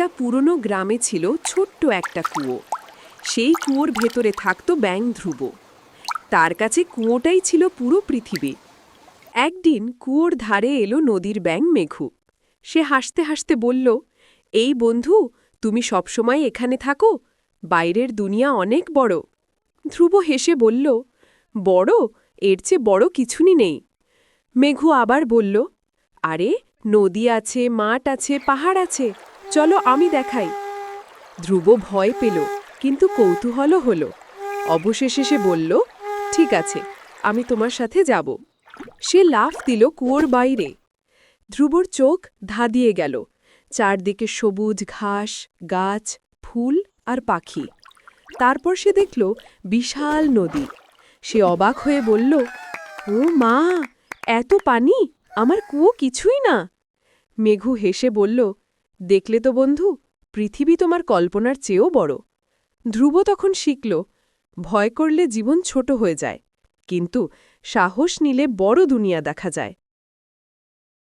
একটা পুরনো গ্রামে ছিল ছোট্ট একটা কুয়ো। সেই কুয়োর ভেতরে থাকতো ব্যাং ধ্রুব। তার কাছে কুয়োটাই ছিল পুরো পৃথিবী। একদিন কুয়োর ধারে এলো নদীর ব্যাং মেঘু। সে হাসতে হাসতে বলল, এই বন্ধু, তুমি সবসময় এখানে থাকো? বাইরের দুনিয়া অনেক বড়। ধ্রুব হেসে বলল, বড়? এর চেয়ে বড় কিছুনি নেই। মেঘু আবার বলল, আরে, নদী আছে, মাঠ আছে, পাহাড় আছে। চলো আমি দেখাই। ধ্রুব ভয় পেল, কিন্তু কৌতূহলও হল। অবশেষে সে বলল, ঠিক আছে, আমি তোমার সাথে যাব। সে লাফ দিল কুয়োর বাইরে। ধ্রুবর চোখ ধাঁধিয়ে গেল। চারদিকে সবুজ ঘাস, গাছ, ফুল আর পাখি। তারপর সে দেখল বিশাল নদী। সে অবাক হয়ে বলল, ও মা, এত পানি? আমার কুয়ো কিছুই না। মেঘু হেসে বলল দেখলে তো বন্ধু, পৃথিবী তোমার কল্পনার চেয়েও বড়। ধ্রুব তখন শিখল, ভয় করলে জীবন ছোট হয়ে যায়, কিন্তু সাহস নিলে বড় দুনিয়া দেখা যায়।